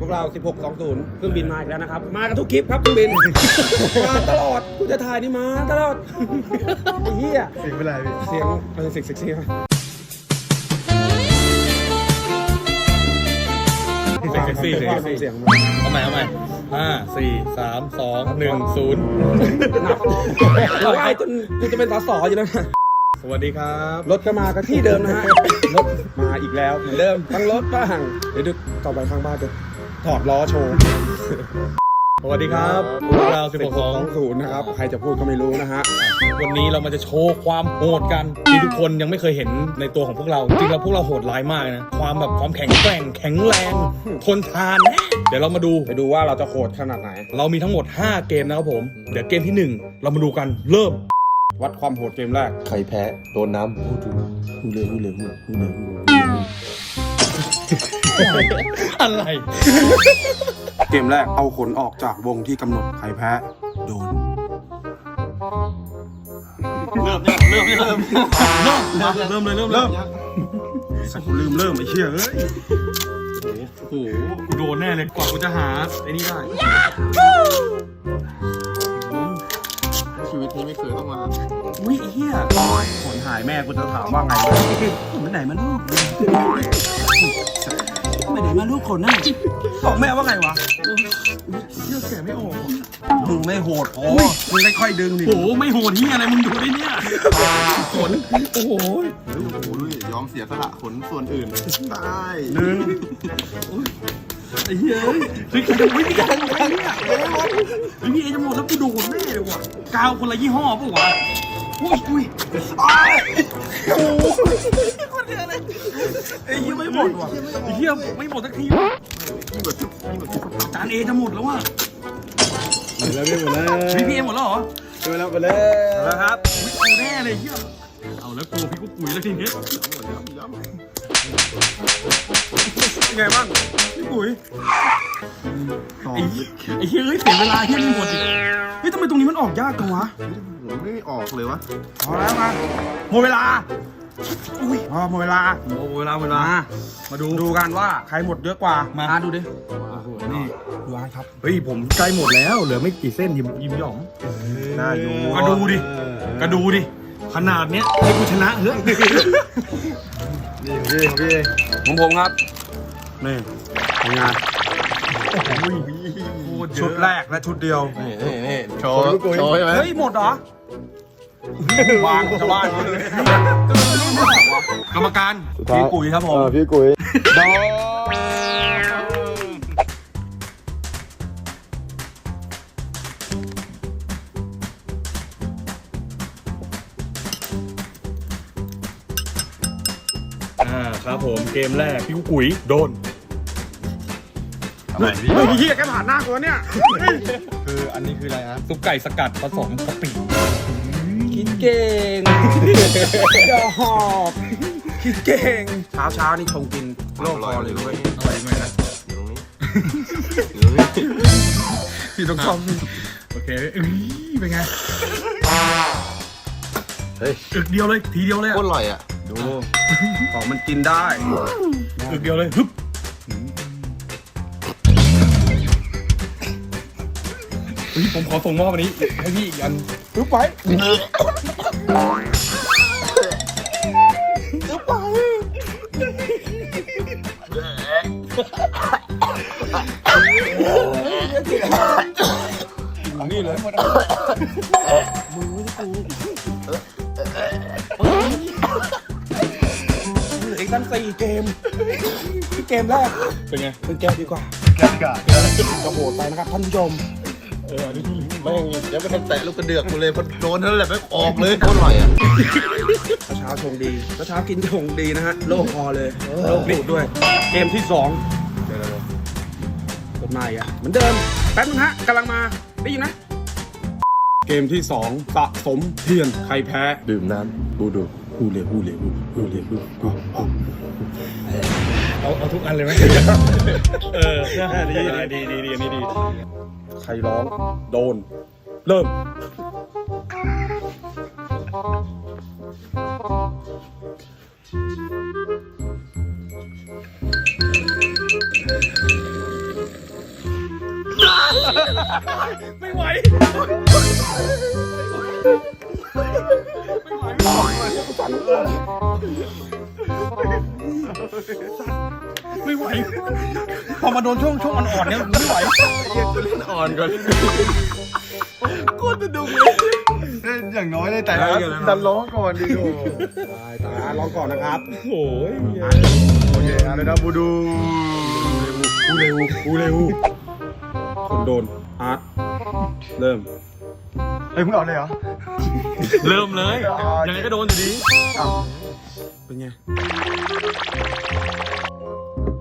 พวกเรา 1620 เครื่องบินมาอีกแล้วนะครับ มากันทุกคลิปครับเครื่องบิน มาตลอดกูจะถ่ายนี่มาตลอดไอ้เหี้ยเสียงเป็นไรพี่เสียงเออเสียงเซ็กซี่มากเซ็กซี่เซ็กซี่เสียงเอาใหม่เอาใหม่ห้าสี่สามสองหนึ่งศูนย์นับเราไอ้จนกูจะเป็นสสอยู่แล้วนะสวัสดีครับ รถก็มาก็ที่เดิมนะฮะ รถมาอีกแล้วเหมือนเดิมทั้งรถบ้าง เดี๋ยวดูต่อไปข้างบ้านจะ ถอดล้อโชว์ สวัสดีครับพวกเราสิบหกสองศูนย์นะครับ ใครจะพูดก็ไม่รู้นะฮะ วันนี้เรามาจะโชว์ความโหดกันที่ทุกคนยังไม่เคยเห็นในตัวของพวกเรา จริงๆแล้วพวกเราโหดร้ายมากนะ ความแบบความแข็งแกร่ง แข็งแรง ทนทานแน่เดี๋ยวเรามาดู ไปดูว่าเราจะโหดขนาดไหน เรามีทั้งหมด 5 เกมนะครับผม เดี๋ยวเกมที่ 1 เรามาดูกันเริ่ม วัดความโหดเกมแรก ใครแพ้โดนน้ำพูดดูฮูเลยฮูเลยฮูฮูเลยฮู อะไร เกมแรกเอาขนออกจากวงที่กำหนดใครแพ้ โดน เริ่มเนี่ยเริ่มเนี่ยเริ่มเริ่มมาเริ่มเลยเริ่มเริ่มสักกูลืมเริ่มไอ้เชี่ยเอ้ยโอ้โหกูโดนแน่เลยกว่ากูจะหาไอ้นี่ได้ชีวิตนี้ไม่เคยต้องมาอุ้ยไอ้เหี้ยขนหายแม่กูจะถามว่าไงผมไปไหนมาลูก ไม่ไหนมาลูกขนน่ะบอกแม่ว่าไงวะเชื่อแกะไม่ออกมึงไม่โหดพอมึงค่อยๆดึงดิโอ้โหไม่โหดที่อะไรมึงดูได้เนี่ยขนโอ้โหโอ้โหดูดิยอมเสียสละขนส่วนอื่นได้หนึ่งไอ้เหี้ยเฮ้ยเฮ้ยใครจะวิ่งกันไปเนี่ยไอ้พี่เอจะหมดแล้วกูโดนแน่เลยว่ะกาวคนละยี่ห้อปะวะ อุ้ยอุ้ยโอ้โหคนเดียวเลยไอ้เหี้ยไม่หมดว่ะไอ้เหี้ยไม่หมดสักทีว่ะยิ่งกว่าชุบยิ่งกว่าชุบจานเอจะหมดแล้วว่ะหมดแล้วพี่หมดแล้วพี่พี่เอหมดแล้วเหรอหมดแล้วหมดแล้วแล้วครับอุ๊ยเอาแน่เลยเหี้ยเอาแล้วกลัวพี่กูปุ๋ยแล้วทีนี้ย้ำเป็นไงบ้างพี่ปุ๋ยต่อไอ้ไอ้เหี้ยเอ้ยเสียเวลาเหี้ยไม่หมดอีกเฮ้ยทำไมตรงนี้มันออกยากจังวะ ผมไม่ออกเลยวะพอแล้วมาหมดเวลาอุ้ยพอหมดเวลาโอ้เวลาเวลา มามาดูดูกันว่าใครหมดเยอะกว่ามาอ่ดูดิโอ้โหนี่ดูกันครับเฮ้ยผมใกล้หมดแล้ว เหลือไม่กี่เส้นยิมยิมหยองน่าอยู่ก็ดูดิก็ดูดิขนาดเนี้ยให้กูชนะเฮ้ยนี่พี่พี่ของผมครับนี่เป็นไงโคตรเยอะชุดแรกและชุดเดียว นี่นี่นี่โชว์ โชว์ใช่ไหมเฮ้ย หมดเหรอ วางชาวบ้านเลยกรรมการพี่ปุ๋ยครับผมพี่กุยดออ่าครับผมเกมแรกพี่กุ๋ยโดนทำไมพี่เฮ้ยเฮียแกผ่านหน้ากูแล้วเนี่ย คืออันนี้คืออะไรฮะซุปไก่สกัดผสมกะปิคิด เก่งยอหอบคิดเก่งเช้าเช้าๆนี่ชงกินโลกคอเลยเว้ยอะไรไหมนะอยู่ตรงนี้อยู่ตรงนี้พี่ต้องซ่อมโอเคเอ้ยเป็นไงเฮ้ยอึกเดียวเลยทีเดียวเลยโคอะตรอร่อยอะดูของมันกินได้อึกเดียวเลยฮึบเฮ้ยผมขอส่งมอบอันนี้ให้พี่อีกอัน รู้ไปนี่เลยเหลืออีกตั้งสี่เกมที่เกมแรก เป็นไงเป็นแก้วดีกว่าแก้วกาจะโหดไปนะครับท่านผู้ชมเออ ม่งยังไม่ทันแตะลูกกระเดือกกูเลยพอโดนเท่านั้นแหละไม่ออกเลยโคตรอร่อยอะเช้าชงดีเช้ากินชงดีนะฮะโลกคอเลยโลกดูดด้วย เกมที่สองกดมาอีกอะเหมือนเดิมแป๊บนึงฮะกำลังมาได้ยินไหมเกมที่สองสะสมเทียนใครแพ้ดื่มน้ำบูดูฮูเล่ฮูเล่ฮูฮูเล่ฮูฮูฮูเอาเอาทุกอันเลยไหมเออดีดีดีดีอันนี้ดี ใครร้อง โดน เริ่ม ไม่ไหว ไม่ไหว มาโดนช่วงช่วงอ่อนๆเนี่ยไม่ไหวอ่อนก่อนโคตรจะดุเลยอย่างน้อยเลยแต่ได้กันแล้วนะดันร้องก่อนดิโอได้ตาลองก่อนนะครับโอ้ยโอเคเอาเลยนะบูดูกูเร็วกูเร็วคนโดนอาร์ตเริ่มเฮ้ยมึงเอาเลยเหรอเริ่มเลยยังไงก็โดนอยู่ดีเป็นไง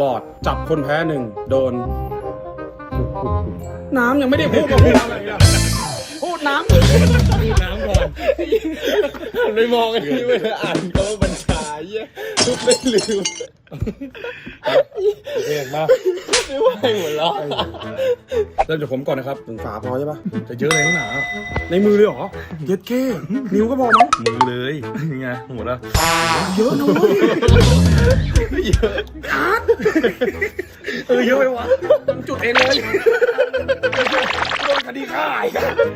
รอดจับคนแพ้หนึ่งโดน น้ำยังไม่ได้พูดมาพูดอะไรอะพูดน้ำดูน้ำก่อนไม่มองกันที่ไม่ได้อ่านเขาว่าบัญชาเยี่ยทุกไม่ลืม เก่งมากไม่ไหวหมดแล้วเริ่มจากผมก่อนนะครับถึงฝาพอใช่ปะจะเยอะเลยข้างหนาในมือเลยเหรอเย็ดเก้นิ้วก็พอมั้งมือเลยยังไงหมดแล้วเยอะนะเว้ยเออเยอะไปวะมึงจุดเองเลยโดนคดีฆ่า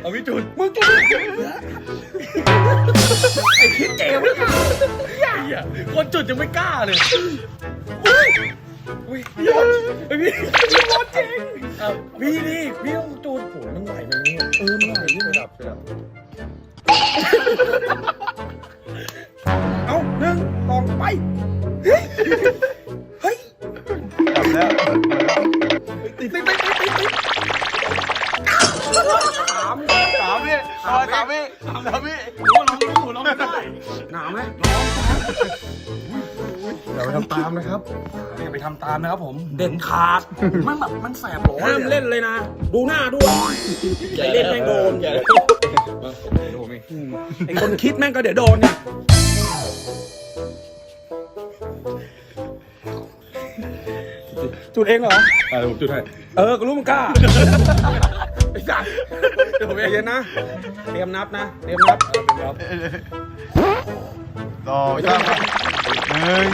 เอาพี่จุดมึงจุดไอ้คิดเองไม่กล้าเหี้ยคนจุดยังไม่กล้าเลย อุ้ยอุ้ยพี่ไอพี่พี่ร้อนจริงเอาพี่นี่พี่ต้องจูนโหมันไหวไหมเนี่ยเออมันไหวนี่ระนะ ดับระดับเาไปทำตามนะครับผม เด็ดขาด มันแบบมันแสบร้อนห้ามเล่นเลยนะ ดูหน้าด้วยใครเล่นแม่งโดนอย่าดูมั้ยอืมไอ้คนคิดแม่งก็เดี๋ยวโดนเนี่ยจุดเองเหรออ่าผมจุดให้ เออ ก็รู้มึงกล้าไอ้สัสเดี๋ยวผมใจเย็นนะ เตรียมนับนะ เตรียมนับต่อไปตั้งหนึ่ง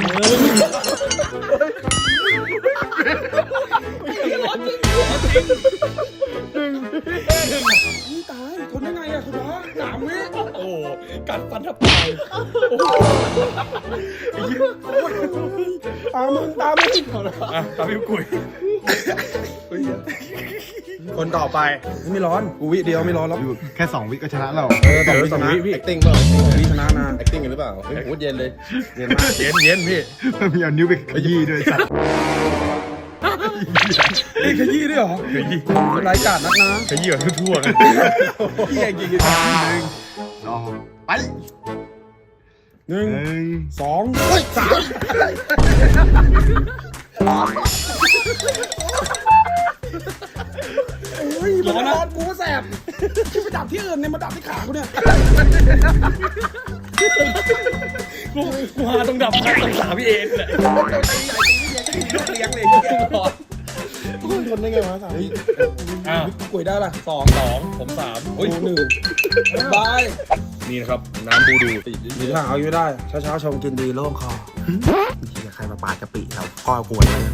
อะตามพี่กุยคนต่อไปไม่ร้อนกูวิเดียวไม่ร้อนแล้วอยู่แค่สองวิก็ชนะแล้วเออสองวิสองวิพี่ acting เปล่า วิชนะนะ acting กันหรือเปล่าเฮ้ยโคตรเย็นเลยเย็นมากเย็นเย็นพี่มีเอานิ้วไปขยี้ด้วยสัตว์เอ้ยขยี้ด้วยเหรอขยี้มันร้ายกาจนักนะขยี้แบบทั่วๆกันพี่เองยิงหนึ่งสองไปหนึ่งหนึ่งสองเฮ้ยสาม โอ้ยมันร้อนกูก็แสบคิดไปดับที่อื่นเนี่ยมาดับที่ขากูเนี่ยกูกูหาต้องดับพัดต้องสาพี่เอ็นแหละเลี้ยงเลยทนได้ไงวะสามอะกุยได้ป่ะสองสองผมสามโอ้ยหนึ่งบายนี่นะครับ น้ำบูดูมีทางเอาอยู่ไม่ได้ เช้าๆชมกินดีโล่งคอเฮีย ใครมาปาดกะปิเราก้อยกวนเลย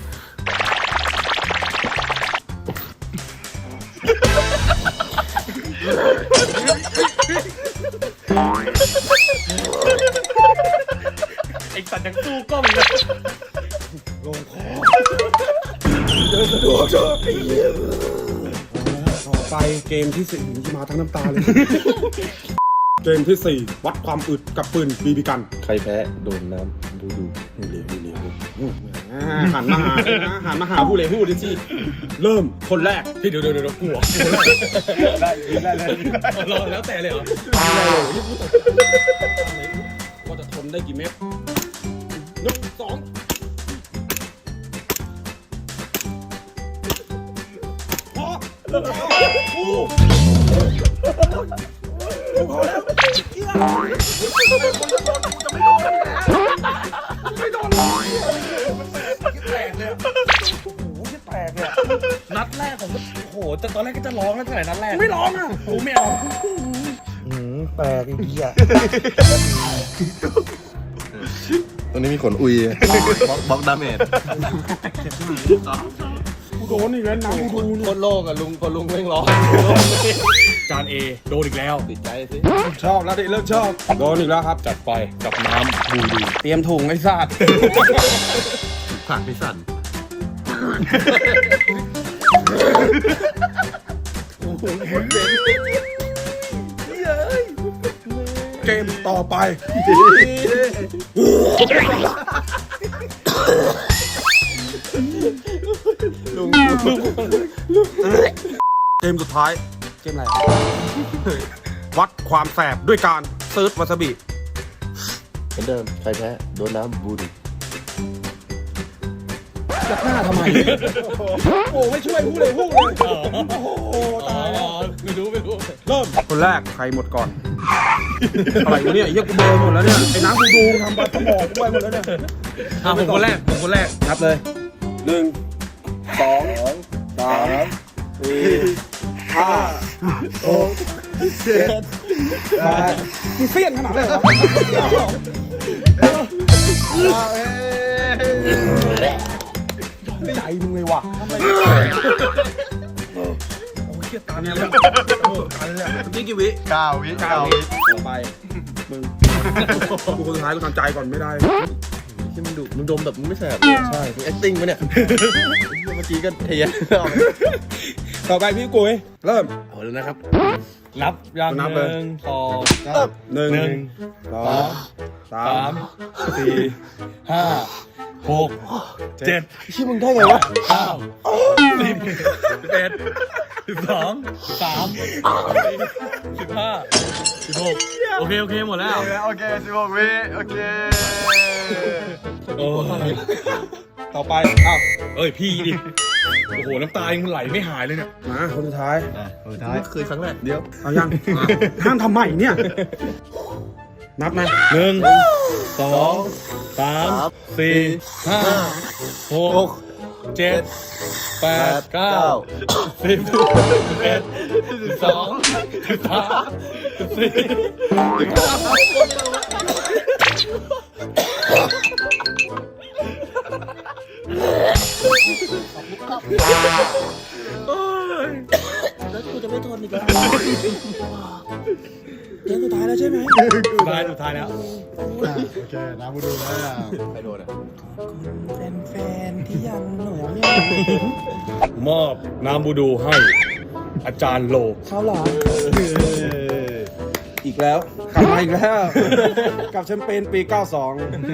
ไอ้สัตว์ยังสู้กล้องเลยต่อไปเกมที่สี่ที่มาทั้งน้ำตาเลย เกมที่สี่วัดความอึดกับปืนบีบีกัน ใครแพ้โดนน้ำ หันมาหานะหันมาหาผู้เลยผู้ดิสิเริ่มคนแรกพี่เดี๋ยวเดี๋ยวเดี๋ยวกลัวได้ได้เลยรอแล้วแต่เลยเหรอที่พูดว่าจะทนได้กี่เม็ดหนึ่งสองพอนั แต่ตอนแรกก็จะร้องแล้วแต่นัดแรกไม่ร้องอะโอ้ไม่เอาแปลกอีกทีอะตรงนี้มีขนอุยบล็อกบล็อกดาเมจกูโดนอีกแล้วหนังกูดูโคตรโลกอะลุงพอลุงแม่งร้องจานเอโดนอีกแล้วติดใจสิชอบแล้วดิเลิกชอบโดนอีกแล้วครับ จัดไปกับน้ำบูดูเตรียมถุงไอ้สัตว์ผักพิสัน เกมต่อไปลุงเกมสุดท้าย เกมอะไรอะวัดความแสบด้วยการเซิร์ชวาซาบิ เหมือนเดิม ใครแพ้ โดนน้ำบูดี จะฆ่าทำไม โอ้ไม่ช่วยพูดเลยพูดเลย โอ้โหตายแล้ว ไม่รู้ไม่รู้เริ่ม คนแรกใครหมดก่อน อะไรวะเนี่ยไอ้เหี้ยกูเบลอร์หมดแล้วเนี่ย ไอ้น้ำกูดูทำปลาสมองด้วยหมดแล้วเนี่ยอะผมคนแรกผมคนแรกนับเลยหนึ่งสองสามสี่ห้าหกเจ็ดแปดมีเสี้ยนขนาดนั้นเลยเหรอ ใจมึงเลยว่ะทำไมโอ้ยเหี้ยตาเนี่ยเลยโอ้ตาเลยอะเมื่อกี้กี่วิ เก้าวิเก้าวิต่อไป มึง กูคนสุดท้ายกูทำใจก่อนไม่ได้ที่มึงดุมึงดมแบบมึงไม่แสบใช่มึง acting ปะเนี่ย เมื่อกี้ก็เทียนต่อไปพี่กุ้ยเริ่ม เอาแล้วนะครับ นับยังนับหเลย นึ่งสองหนึ่งหนึ่งสองสาสามมสี่ห้า หกเจ็ดที่มึงได้ไงวะเก้าสิบสิบเอ็ดสิบสองสิบสามสิบสี่สิบห้าสิบหกโอเค โอเค หมดแล้ว โอเคสิบหกวิโอเคโอ้ยต่อไปอ้าวเอ้ย พี่ดิ โอ้โห น้ำตายังไหลไม่หายเลยเนี่ยมาคนสุดท้ายสุดท้ายเคยครั้งแรกเดี๋ยว เอายังห้ามทำใหม่เนี่ย นับนะหนึ่งสองสามสี่ห้าหกเจ็ดแปดเก้าสิบสิบเอ็ดสิบสองสิบสามสิบสี่สิบห้า แล้วโอเคน้ำบูดูแล้วใครโดนอะแฟนๆที่ยังหน่วยเนี่ยมอบน้ำบูดูให้ อาจารย์โล เขาเหรออีกแล้ว กลับมาอีกแล้ว กับแชมเปญปี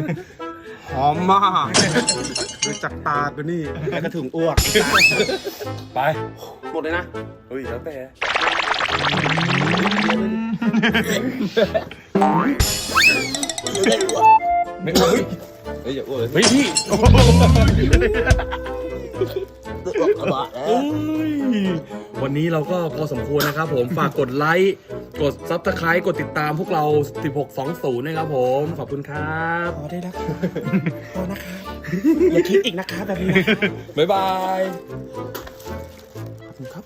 92 หอมมากดูจากตากูนี่แล้วก็ถึงอ้วก ไป หมดเลยนะ เฮ้ย แล้วแต่ ไม่เฮ้ยเฮ้ยอย่าอ้วกเลยเฮ้ยพี่เอ้ยวันนี้เราก็พอสมควรนะครับผม ฝากกดไลค์ กดซับสไคร b ์กดติดตามพวกเรา 1620นะครับผม ขอบคุณครับ พอได้แล้วครับพอนะคะ อย่าคิดอีกนะคะแบบนี้นะ บ๊ายบาย ขอบคุณครับ